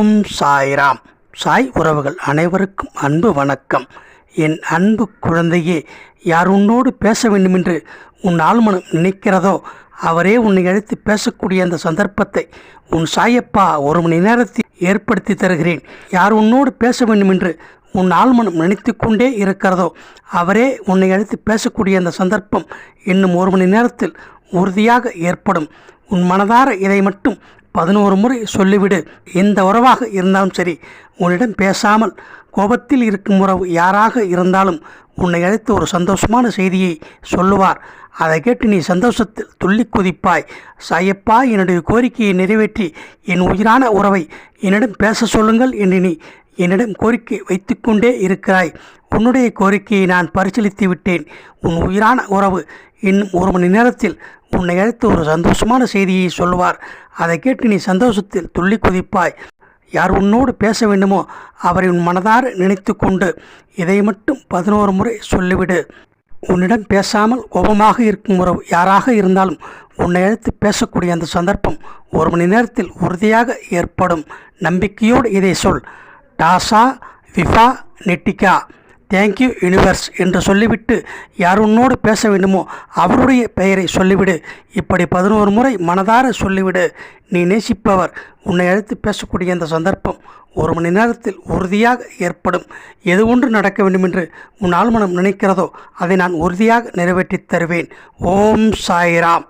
ஓம் சாய்ராம். சாய் உறவுகள் அனைவருக்கும் அன்பு வணக்கம். என் அன்பு குழந்தையே யார் உன்னோடு பேச வேண்டுமென்று உன் ஆழ்மனம் நினைக்கிறதோ அவரே உன்னை அழைத்து பேசக்கூடிய அந்த சந்தர்ப்பத்தை உன் சாயப்பா ஒரு மணி நேரத்தில் ஏற்படுத்தி தருகிறேன். யார் உன்னோடு பேச வேண்டுமென்று உன் ஆழ்மனம் நினைத்து கொண்டே இருக்கிறதோ அவரே உன்னை அழைத்து பேசக்கூடிய அந்த சந்தர்ப்பம் இன்னும் ஒரு மணி நேரத்தில் உறுதியாக ஏற்படும். உன் மனதார இதை மட்டும் பதினோரு முறை சொல்லிவிடு. எந்த உறவாக இருந்தாலும் சரி உன்னிடம் பேசாமல் கோபத்தில் இருக்கும் உறவு யாராக இருந்தாலும் உன்னை அழைத்து ஒரு சந்தோஷமான செய்தியை சொல்லுவார். அதை கேட்டு நீ சந்தோஷத்தில் துள்ளி குதிப்பாய். சாயப்பா என்னுடைய கோரிக்கையை நிறைவேற்றி என் உயிரான உறவை என்னிடம் பேச சொல்லுங்கள் என்று நீ என்னிடம் கோரிக்கை வைத்துக்கொண்டே இருக்கிறாய். உன்னுடைய கோரிக்கையை நான் பரிசீலித்து விட்டேன். உன் உயிரான உறவு இன்னும் ஒரு மணி நேரத்தில் உன்னை அழைத்து ஒரு சந்தோஷமான செய்தியை சொல்லுவார். அதை கேட்டு நீ சந்தோஷத்தில் துள்ளி குதிப்பாய். யார் உன்னோடு பேச வேண்டுமோ அவரை உன் மனதார நினைத்து கொண்டு இதை மட்டும் பதினோரு முறை சொல்லிவிடு. உன்னிடம் பேசாமல் கோபமாக இருக்கும் உறவு யாராக இருந்தாலும் உன்னை அழைத்து பேசக்கூடிய அந்த சந்தர்ப்பம் ஒரு மணி நேரத்தில் உறுதியாக ஏற்படும். நம்பிக்கையோடு இதை சொல். டாசா விஃபா நெட்டிகா. தேங்க்யூ யூனிவர்ஸ் என்று சொல்லிவிட்டு யார் உன்னோடு பேச வேண்டுமோ அவருடைய பெயரை சொல்லிவிடு. இப்படி பதினோரு முறை மனதார சொல்லிவிடு. நீ நேசிப்பவர். உன்னை அழைத்து பேசக்கூடிய அந்த சந்தர்ப்பம் ஒரு மணி நேரத்தில் உறுதியாக ஏற்படும். எது ஒன்று நடக்க வேண்டுமென்று உன் ஆழ்மனம் நினைக்கிறதோ அதை நான் உறுதியாக நிறைவேற்றித் தருவேன். ஓம் சாய்ராம்.